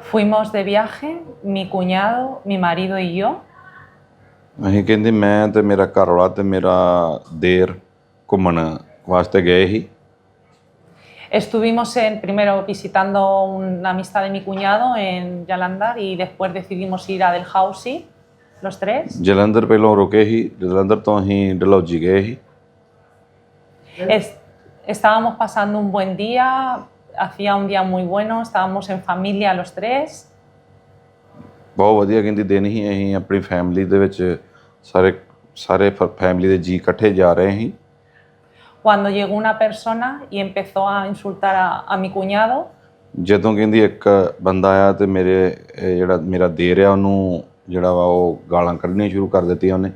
Fuimos de viaje, mi cuñado, mi marido y yo. ਅਸੀਂ ਕਹਿੰਦੇ ਮੈਂ ਤੇ ਮੇਰਾ ਘਰ ਵਾਲਾ ਤੇ ਮੇਰਾ ਦੇਰ ਘੁੰਮਣ ਵਾਸਤੇ ਗਏ ਸੀ Estuvimos en, primero visitando una amistad de mi cuñado en Yalandar y después decidimos ir a Delhousie, los tres. Jalandhar ਪਹਿਲਾਂ ਰੁਕੇ ਸੀ ਜਲੰਧਰ ਤੋਂ ਅਸੀਂ ਡਲਹੌਜੀ ਗਏ ਸੀ Es- estábamos pasando un buen día, hacía un día muy bueno, estábamos en familia los tres. ਬਹੁਤ ਵਧੀਆ ਕਹਿੰਦੀ ਦਿਨ ਹੀ ਅਸੀਂ ਆਪਣੀ ਫੈਮਿਲੀ ਦੇ ਵਿੱਚ ਸਾਰੇ ਸਾਰੇ ਫੈਮਿਲੀ ਦੇ ਜੀ ਇਕੱਠੇ ਜਾ ਰਹੇ ਸੀ Cuando llegó una persona y empezó a insultar a, a mi cuñado, ਜਦੋਂ ਕਹਿੰਦੀ ਇੱਕ ਬੰਦਾ ਆਇਆ ਤੇ ਮੇਰੇ ਇਹ ਜਿਹੜਾ ਮੇਰਾ ਦੇਰ ਆ ਉਹਨੂੰ ਜਿਹੜਾ ਵਾ ਉਹ ਗਾਲਾਂ ਕੱਢਣੀਆਂ ਸ਼ੁਰੂ ਕਰ ਦਿੱਤੀਆਂ ਉਹਨੇ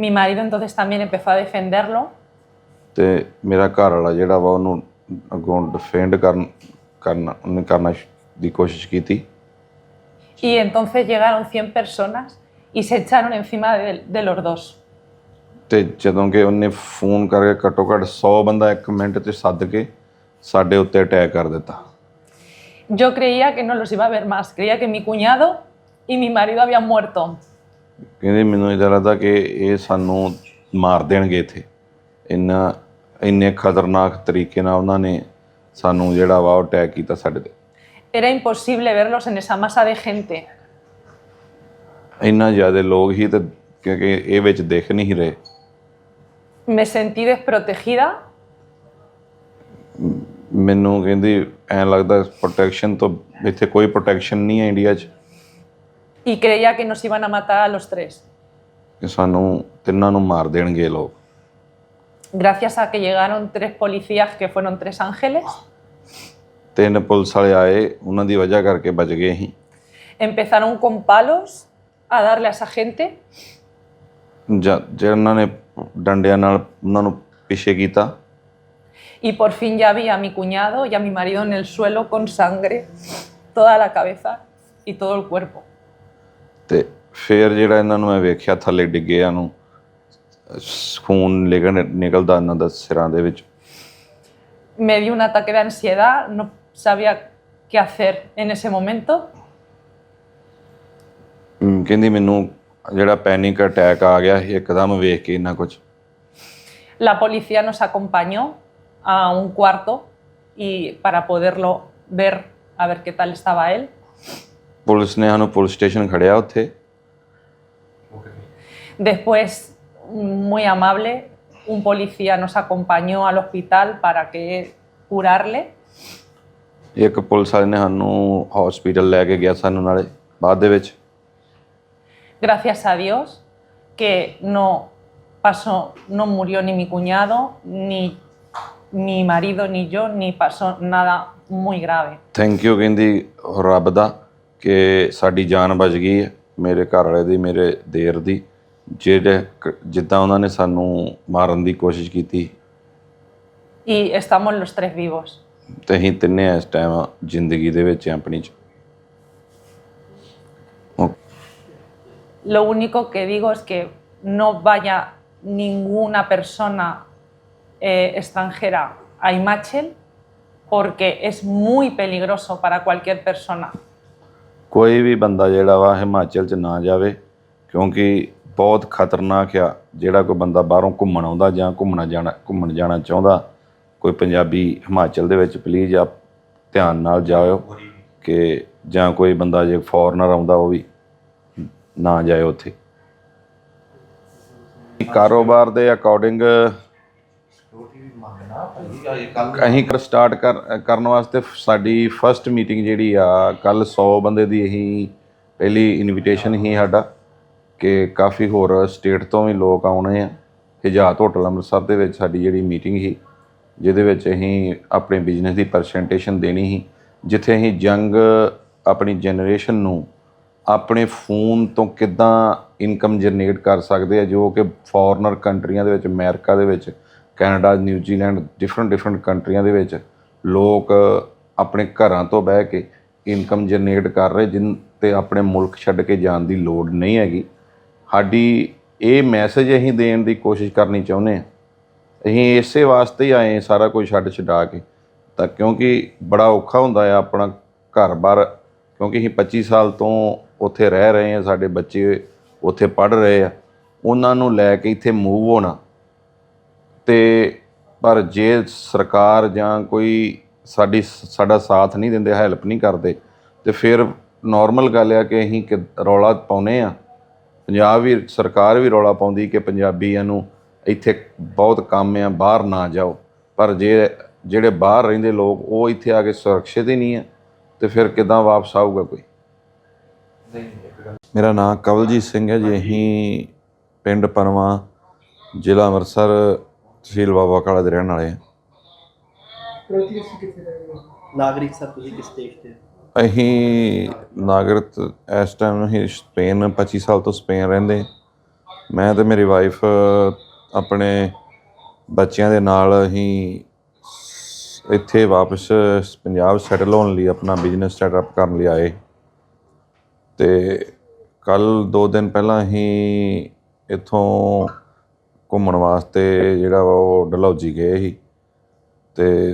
mi marido entonces también empezó a defenderlo ਤੇ ਮੇਰਾ ਘਰ ਵਾਲਾ ਜਿਹੜਾ ਵਾ ਉਹਨੂੰ ਅੱਗੋਂ ਡਿਫੈਂਡ ਕਰਨ ਕਰਨਾ ਉਹਨੇ ਕਰਨਾ ਸ਼- ਦੀ ਕੋਸ਼ਿਸ਼ ਕੀਤੀ y entonces llegaron 100 personas y se echaron encima de, de los dos. ਤੇ ਜਦੋਂ ਕਿ ਉਹਨੇ ਫੋਨ ਕਰਕੇ ਘੱਟੋ ਘੱਟ 100 ਬੰਦਾ ਇੱਕ ਮਿੰਟ 'ਚ ਸੱਦ ਕੇ ਸਾਡੇ ਉੱਤੇ ਅਟੈਕ ਕਰ ਦਿੱਤਾ Yo creía que no los iba a ver más, creía que mi cuñado y mi marido habían muerto. ਕਹਿੰਦੇ ਮੈਨੂੰ ਇਦਾਂ ਲੱਗਦਾ ਕਿ ਇਹ ਸਾਨੂੰ ਮਾਰ ਦੇਣਗੇ ਇੱਥੇ ਇੰਨਾ ਇੰਨੇ ਖਤਰਨਾਕ ਤਰੀਕੇ ਨਾਲ ਉਹਨਾਂ ਨੇ ਸਾਨੂੰ ਜਿਹੜਾ ਵਾ ਉਹ ਅਟੈਕ ਕੀਤਾ ਸਾਡੇ ਤੇ। Era imposible verlos en esa masa de gente. ਇੰਨਾ ਜ਼ਿਆਦਾ ਲੋਕ ਹੀ ਤੇ ਕਿਉਂਕਿ ਇਹ ਵਿੱਚ ਦਿਖ ਨਹੀਂ ਰਹੇ। Me sentí desprotegida. ਮੈਨੂੰ ਕਹਿੰਦੀ ਐਂ ਲੱਗਦਾ ਪ੍ਰੋਟੈਕਸ਼ਨ ਤੋਂ ਇੱਥੇ ਕੋਈ ਪ੍ਰੋਟੈਕਸ਼ਨ ਨਹੀਂ ਹੈ ਇੰਡੀਆ 'ਚ। Y creía que nos iban a matar a los tres. ਕਿ ਸਾਨੂੰ ਤਿੰਨਾਂ ਨੂੰ ਮਾਰ ਦੇਣਗੇ ਇਹ ਲੋਕ। Gracias a que llegaron tres policías que fueron tres ángeles, ਤਿੰਨ ਪੁਲਿਸ ਵਾਲੇ ਆਏ ਉਹਨਾਂ ਦੀ ਵਜ੍ਹਾ ਕਰਕੇ ਬਚ ਗਏ ਅਸੀਂ empezaron con palos a darle a esa gente ਜਾਂ ਜਿਹਨਾਂ ਨੇ ਡੰਡਿਆਂ ਨਾਲ ਉਹਨਾਂ ਨੂੰ ਪਿੱਛੇ ਕੀਤਾ y por fin ya vi a mi cuñado y a mi marido en el suelo con sangre, toda la cabeza y todo el cuerpo. ਤੇ ਫਿਰ ਜਿਹੜਾ ਇਹਨਾਂ ਨੂੰ ਮੈਂ ਵੇਖਿਆ ਥੱਲੇ ਡਿੱਗਿਆਂ ਨੂੰ ਸ- ਖੂਨ ਨਿਕਲ ਨਿਕਲਦਾ ਇਹਨਾਂ ਦਾ ਸਿਰਾਂ ਦੇ ਵਿੱਚ Me dio un ataque de ansiedad, no sabía qué hacer en ese momento. ਹਮ, ਕਹਿੰਦੀ ਮੈਨੂੰ ਜਿਹੜਾ ਪੈਨਿਕ ਅਟੈਕ ਆ ਗਿਆ ਸੀ ਇੱਕਦਮ ਵੇਖ ਕੇ ਇੰਨਾ ਕੁਝ La policía nos acompañó a un cuarto y para poderlo ver, a ver qué tal estaba él. Police ਨੇ ਸਾਨੂੰ ਪੁਲਿਸ ਸਟੇਸ਼ਨ ਖੜਿਆ ਉੱਥੇ Después, muy amable, un policía nos acompañó al hospital para que curarle. ਇੱਕ police ਵਾਲੇ ਨੇ ਸਾਨੂੰ hospital ਲੈ ਕੇ ਗਿਆ ਸਾਨੂੰ ਨਾਲੇ ਬਾਅਦ ਦੇ ਵਿੱਚ Gracias a Dios que no pasó, no murió ni mi cuñado, ni mi marido, ni yo, ni pasó nada muy grave. Thank you ਕਹਿੰਦੀ ਰੱਬ ਦਾ ਕਿ ਸਾਡੀ ਜਾਨ ਬਚ ਗਈ ਹੈ ਮੇਰੇ ਘਰ ਵਾਲੇ ਦੀ ਮੇਰੇ ਦੇਰ ਦੀ ਜਿਹੜੇ ਕ- ਜਿੱਦਾਂ ਉਹਨਾਂ ਨੇ ਸਾਨੂੰ ਮਾਰਨ ਦੀ ਕੋਸ਼ਿਸ਼ ਕੀਤੀ Y estamos los tres vivos. ਤੇ ਅਸੀਂ ਤਿੰਨੇ ਇਸ ਟਾਈਮ ਜ਼ਿੰਦਗੀ ਦੇ ਵਿੱਚ ਹਾਂ ਆਪਣੀ ਚ ਉਹ Lo único que digo es que no vaya ninguna persona eh, extranjera a Imachel porque es muy peligroso para cualquier persona. ਕੋਈ ਵੀ ਬੰਦਾ ਜਿਹੜਾ ਵਾ ਹਿਮਾਚਲ ਚ ਨਾ ਜਾਵੇ ਕਿਉਂਕਿ ਬਹੁਤ ਖਤਰਨਾਕ ਆ, ਜਿਹੜਾ ਕੋਈ ਬੰਦਾ ਬਾਹਰੋਂ ਘੁੰਮਣ ਆਉਂਦਾ ਜਾਂ ਘੁੰਮਣਾ ਜਾਣਾ, ਘੁੰਮਣ ਜਾਣਾ ਚਾਹੁੰਦਾ, ਕੋਈ ਪੰਜਾਬੀ ਹਿਮਾਚਲ ਦੇ ਵਿੱਚ ਪਲੀਜ਼ ਆਪ ਧਿਆਨ ਨਾਲ ਜਾਇਓ ਕਿ ਜਾਂ ਕੋਈ ਬੰਦਾ ਜੇ ਫੋਰਨਰ ਆਉਂਦਾ ਉਹ ਵੀ ਨਾ ਜਾਏ ਉੱਥੇ। ਕਾਰੋਬਾਰ ਦੇ ਅਕੋਰਡਿੰਗ ਅਸੀਂ ਕਰ ਸਟਾਰਟ ਕਰ, ਕਰਨ ਵਾਸਤੇ ਸਾਡੀ ਫਰਸਟ ਮੀਟਿੰਗ ਜਿਹੜੀ ਆ ਕੱਲ 100 ਬੰਦੇ ਦੀ ਅਸੀਂ ਪਹਿਲੀ ਇਨਵੀਟੇਸ਼ਨ ਹੀ ਸਾਡਾ। ਕਿ ਕਾਫੀ ਹੋਰ ਸਟੇਟ ਤੋਂ ਵੀ ਲੋਕ ਆਉਣੇ ਆ। ਹਿਜਾਤ ਹੋਟਲ ਅੰਮ੍ਰਿਤਸਰ ਦੇ ਵਿੱਚ ਸਾਡੀ ਜਿਹੜੀ ਮੀਟਿੰਗ ਸੀ, ਜਿਹਦੇ ਵਿੱਚ ਅਸੀਂ ਆਪਣੇ ਬਿਜ਼ਨਸ ਦੀ ਪ੍ਰੈਜੈਂਟੇਸ਼ਨ ਦੇਣੀ ਸੀ, ਜਿੱਥੇ ਅਸੀਂ ਯੰਗ ਆਪਣੀ ਜਨਰੇਸ਼ਨ ਨੂੰ ਆਪਣੇ ਫੋਨ ਤੋਂ ਕਿੱਦਾਂ ਇਨਕਮ ਜਨਰੇਟ ਕਰ ਸਕਦੇ ਆ, ਜੋ ਕਿ ਫੋਰਨਰ ਕੰਟਰੀਆਂ ਦੇ ਵਿੱਚ, ਅਮਰੀਕਾ ਦੇ ਵਿੱਚ, ਕੈਨੇਡਾ ਨਿਊਜ਼ੀਲੈਂਡ ਡਿਫਰੈਂਟ ਡਿਫਰੈਂਟ ਕੰਟਰੀਆਂ ਦੇ ਵਿੱਚ ਲੋਕ ਆਪਣੇ ਘਰਾਂ ਤੋਂ ਬਹਿ ਕੇ ਇਨਕਮ ਜਨਰੇਟ ਕਰ ਰਹੇ, ਜਿਨ ਤੇ ਆਪਣੇ ਮੁਲਕ ਛੱਡ ਕੇ ਜਾਣ ਦੀ ਲੋੜ ਨਹੀਂ ਹੈਗੀ। ਸਾਡੀ ਇਹ ਮੈਸੇਜ ਅਸੀਂ ਦੇਣ ਦੀ ਕੋਸ਼ਿਸ਼ ਕਰਨੀ ਚਾਹੁੰਦੇ ਹਾਂ। ਅਸੀਂ ਇਸੇ ਵਾਸਤੇ ਹੀ ਆਏ ਸਾਰਾ ਕੁਝ ਛੱਡ ਛਡਾ ਕੇ। ਤਾਂ ਕਿਉਂਕਿ ਬੜਾ ਔਖਾ ਹੁੰਦਾ ਆ ਆਪਣਾ ਘਰ-ਬਾਰ ਕਿਉਂਕਿ ਅਸੀਂ 25 ਸਾਲ ਤੋਂ ਉੱਥੇ ਰਹਿ ਰਹੇ ਹਾਂ, ਸਾਡੇ ਬੱਚੇ ਉੱਥੇ ਪੜ ਰਹੇ ਆ। ਉਹਨਾਂ ਨੂੰ ਲੈ ਕੇ ਇੱਥੇ ਮੂਵ ਹੋਣਾ। ਤੇ ਪਰ ਜੇ ਸਰਕਾਰ ਜਾਂ ਕੋਈ ਸਾਡੀ, ਸਾਡਾ ਸਾਥ ਨਹੀਂ ਦਿੰਦੇ ਹੈਲਪ ਨਹੀਂ ਕਰਦੇ, ਤੇ ਫਿਰ ਨਾਰਮਲ ਗੱਲ ਆ ਕਿ ਅਸੀਂ ਕਿ ਰੌਲਾ ਪਾਉਨੇ ਆ ਪੰਜਾਬ ਵੀ ਸਰਕਾਰ ਵੀ ਰੌਲਾ ਪਾਉਂਦੀ ਕਿ ਪੰਜਾਬੀਆਂ ਨੂੰ ਇੱਥੇ ਬਹੁਤ ਕੰਮ ਆ ਬਾਹਰ ਨਾ ਜਾਓ। ਪਰ ਜੇ ਜਿਹੜੇ ਬਾਹਰ ਰਹਿੰਦੇ ਲੋਕ ਉਹ ਇੱਥੇ ਆ ਕੇ ਸੁਰੱਖਿਅਤ ਹੀ ਨਹੀਂ ਆ ਤੇ ਫਿਰ ਕਿਦਾਂ ਵਾਪਸ ਆਊਗਾ ਕੋਈ? ਮੇਰਾ ਨਾਮ ਕਵਲਜੀਤ ਸਿੰਘ ਹੈ ਜੀ। ਅਸੀਂ ਪਿੰਡ ਪਰਵਾ ਜ਼ਿਲ੍ਹਾ ਅੰਮ੍ਰਿਤਸਰ ਤਹਿਸੀਲ ਬਾਬਾ ਕਾਲਾ ਦੇ ਰਹਿਣ ਵਾਲੇ ਹਾਂ। ਨਾਗਰਿਕ ਸਰ ਤੁਸੀਂ ਕਿਸ ਦੇਸ਼ ਦੇ ਅਸੀਂ ਨਾਗਰਿਕ ਇਸ ਟਾਈਮ ਅਸੀਂ ਸਪੇਨ 25 ਸਾਲ ਤੋਂ ਸਪੇਨ ਰਹਿੰਦੇ। ਮੈਂ ਤੇ ਮੇਰੀ ਵਾਈਫ ਆਪਣੇ ਬੱਚਿਆਂ ਦੇ ਨਾਲ ਅਸੀਂ ਇੱਥੇ ਵਾਪਸ ਪੰਜਾਬ ਸੈਟਲ ਹੋਣ ਲਈ ਆਪਣਾ ਬਿਜ਼ਨਸ ਸੈਟਅਪ ਕਰਨ ਲਈ ਆਏ। ਤੇ ਕੱਲ 2 ਦਿਨ ਪਹਿਲਾਂ ਅਸੀਂ ਇੱਥੋਂ ਘੁੰਮਣ ਵਾਸਤੇ ਜਿਹੜਾ ਵਾ ਉਹ ਡਲਹੌਜੀ ਗਏ ਸੀ। ਤੇ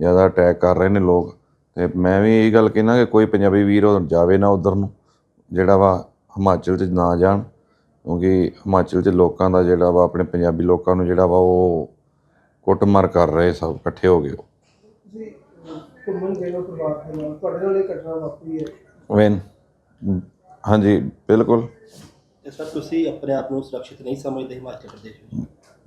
ਜ਼ਿਆਦਾ ਅਟੈਕ ਕਰ ਰਹੇ ਨੇ ਲੋਕ। ਤੇ ਮੈਂ ਵੀ ਇਹ ਗੱਲ ਕਹਿਣਾ ਕਿ ਕੋਈ ਪੰਜਾਬੀ ਵੀਰ ਉਹ ਜਾਵੇ ਨਾ ਉਧਰ ਨੂੰ ਜਿਹੜਾ ਵਾ ਹਿਮਾਚਲ 'ਚ ਨਾ ਜਾਣ ਕਿਉਂਕਿ ਹਿਮਾਚਲ 'ਚ ਲੋਕਾਂ ਦਾ ਜਿਹੜਾ ਵਾ ਆਪਣੇ ਪੰਜਾਬੀ ਲੋਕਾਂ ਨੂੰ ਜਿਹੜਾ ਵਾ ਉਹ ਕੁੱਟਮਾਰ ਕਰ ਰਹੇ ਸਭ ਇਕੱਠੇ ਹੋ ਗਏ ਤੁਸੀਂ ਘੁੰਮਣ ਗਏ ਹੋ ਪਰਿਵਾਰ ਦੇ ਨਾਲ ਤੁਹਾਡੇ ਨਾਲ ਇਹ ਘਟਨਾ ਵਾਪਰੀ ਹੈ? ਵੈਨ ਹਾਂਜੀ ਬਿਲਕੁਲ। ਸਰ ਤੁਸੀਂ ਆਪਣੇ ਆਪ ਨੂੰ ਸੁਰੱਖਿਅਤ ਨਹੀਂ ਸਮਝਦੇ ਹਿਮਾਚਲ ਪ੍ਰਦੇਸ਼ ਵਿੱਚ?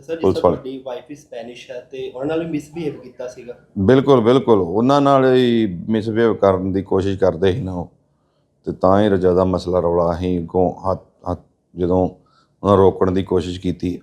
ਸਰ ਵਾਲੇ। ਤੁਹਾਡੀ ਵਾਈਫ ਹੀ ਸਪੈਨਿਸ਼ ਹੈ ਤੇ ਉਹਨਾਂ ਨਾਲ ਵੀ ਮਿਸਬੀਹੇਵ ਕੀਤਾ ਸੀਗਾ? ਬਿਲਕੁਲ ਬਿਲਕੁਲ। ਉਹਨਾਂ ਨਾਲ ਹੀ ਮਿਸਬਿਹੇਵ ਕਰਨ ਦੀ ਕੋਸ਼ਿਸ਼ ਕਰਦੇ ਸੀ ਨਾ ਉਹ। ਤੇ ਤਾਂ ਹੀ ਜ਼ਿਆਦਾ ਮਸਲਾ ਰੌਲਾ ਅੱਗੋਂ ਹੱਥ ਹੱਥ ਜਦੋਂ ਉਹਨਾਂ ਰੋਕਣ ਦੀ ਕੋਸ਼ਿਸ਼ ਕੀਤੀ।